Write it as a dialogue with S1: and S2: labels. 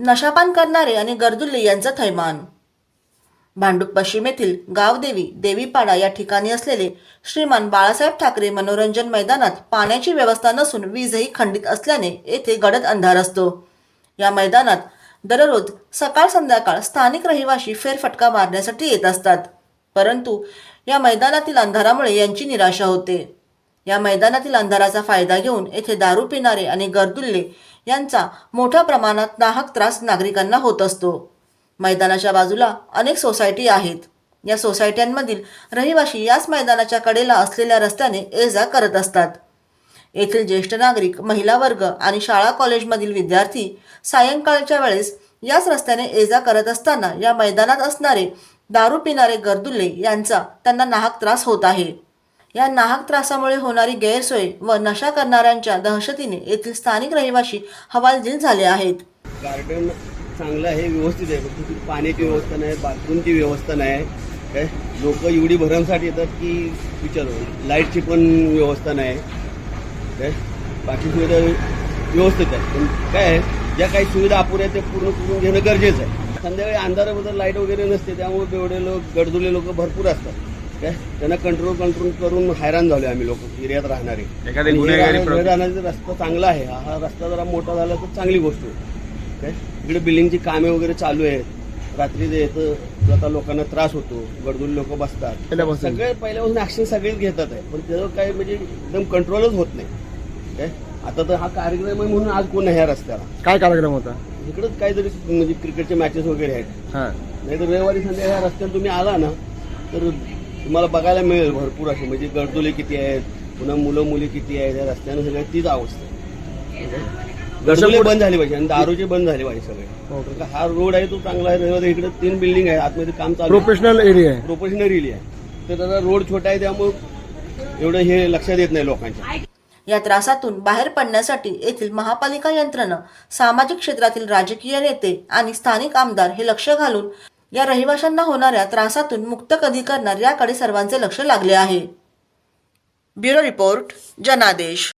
S1: नशापान करणारे आणि गर्दुल्ले यांचं थैमान. भांडूप पश्चिम येथील गावदेवी देवीपाडा या ठिकाणी असलेले श्रीमान बाळासाहेब ठाकरे मनोरंजन मैदानात पाण्याची व्यवस्था नसून वीजही खंडित असल्याने येथे गडद अंधार असतो. या मैदानात दररोज सकाळ संध्याकाळ स्थानिक रहिवासी फेरफटका मारण्यासाठी येत असतात. परंतु या मैदानातील अंधारामुळे यांची निराशा होते. या मैदानातील अंधाराचा फायदा घेऊन येथे दारू पिणारे आणि गर्दुल्ले यांचा मोठ्या प्रमाणात नाहक त्रास नागरिकांना होत असतो. मैदानाच्या बाजूला अनेक सोसायटी आहेत. या सोसायट्यांमधील रहिवासी याच मैदानाच्या कडेला असलेल्या रस्त्याने ये जा करत असतात. येथील ज्येष्ठ नागरिक महिला वर्ग आणि शाळा कॉलेजमधील विद्यार्थी सायंकाळच्या वेळेस याच रस्त्याने ये जा करत असताना या मैदानात असणारे दारू पिणारे गर्दुल्ले यांचा त्यांना नाहक त्रास होत आहे. या नाहक त्रासामुळे होणारी गैरसोय व नशा करणाऱ्यांच्या दहशतीने येथील स्थानिक रहिवाशी हवालदिल झाले आहेत.
S2: गार्डन चांगलं आहे व्यवस्थित आहे. फक्त पाण्याची व्यवस्था नाही बाथरूमची व्यवस्था नाही. काय लोक एवढी भरणसाठी येतात की विचार लाईटची पण व्यवस्था नाही. काय बाकी सुविधा व्यवस्थित आहे. पण काय आहे ज्या काही सुविधा अपुऱ्या आहेत त्या पूर्ण करून घेणं गरजेचं आहे. संध्याकाळी अंधाराबद्दल लाइट वगैरे नसते त्यामुळे एवढे लोक गडदुले लोक भरपूर असतात. काय? त्यांना कंट्रोल कंट्रोल करून हैराण झालो आम्ही लोक एरियात राहणारे.
S3: गुन्हेगारी प्रवृत्ती-
S2: राहण्याचा रस्ता चांगला आहे. हा हा रस्ता जरा मोठा झाला तर चांगली गोष्ट आहे. काय? इकडे बिल्डिंगची कामे वगैरे चालू आहेत. रात्री जे येतं आता लोकांना त्रास होतो. गडदूल लोक बसतात.
S3: पहिल्यापासून.
S2: सगळे पहिल्यापासून ऍक्शन सगळेच घेतात आहे. पण त्याचं काय म्हणजे एकदम कंट्रोलच होत नाही. काय? आता तर हा कार्यक्रम आहे म्हणून आज कोण नाही ह्या रस्त्याला?
S3: काय कार्यक्रम होता?
S2: इकडंच काहीतरी म्हणजे क्रिकेटचे मॅचेस वगैरे आहेत.
S3: हा.
S2: नाही तर रविवारी संध्याकाळी रस्त्यावर तुम्ही आला ना तर तुम्हाला बघायला मिळेल भरपूर असे म्हणजे गडदुले किती आहेत पुन्हा मुलं मुली किती आहेत या रस्त्यानं सगळ्या तीच अवस्था आहे. गडदुले बंद झाले पाहिजे आणि दारूचे बंद झाले पाहिजे सगळे. का हा रोड आहे तो चांगला आहे इकडे तीन बिल्डिंग आहे आतमध्ये काम चालू आहे.
S3: प्रोफेशनल एरिया आहे.
S2: प्रोफेशनल एरिया आहे. तर त्याचा रोड छोटा आहे त्यामुळे एवढं हे लक्षात येत नाही लोकांच्या.
S1: या त्रासातून बाहेर पडण्यासाठी येथील महापालिका यंत्रणा सामाजिक क्षेत्रातील राजकीय नेते आणि स्थानिक आमदार हे लक्ष घालून या रहिवाशांना होणाऱ्या त्रासातून मुक्त कधी करणार याकडे सर्वांचे लक्ष लागले आहे. ब्युरो रिपोर्ट जनादेश.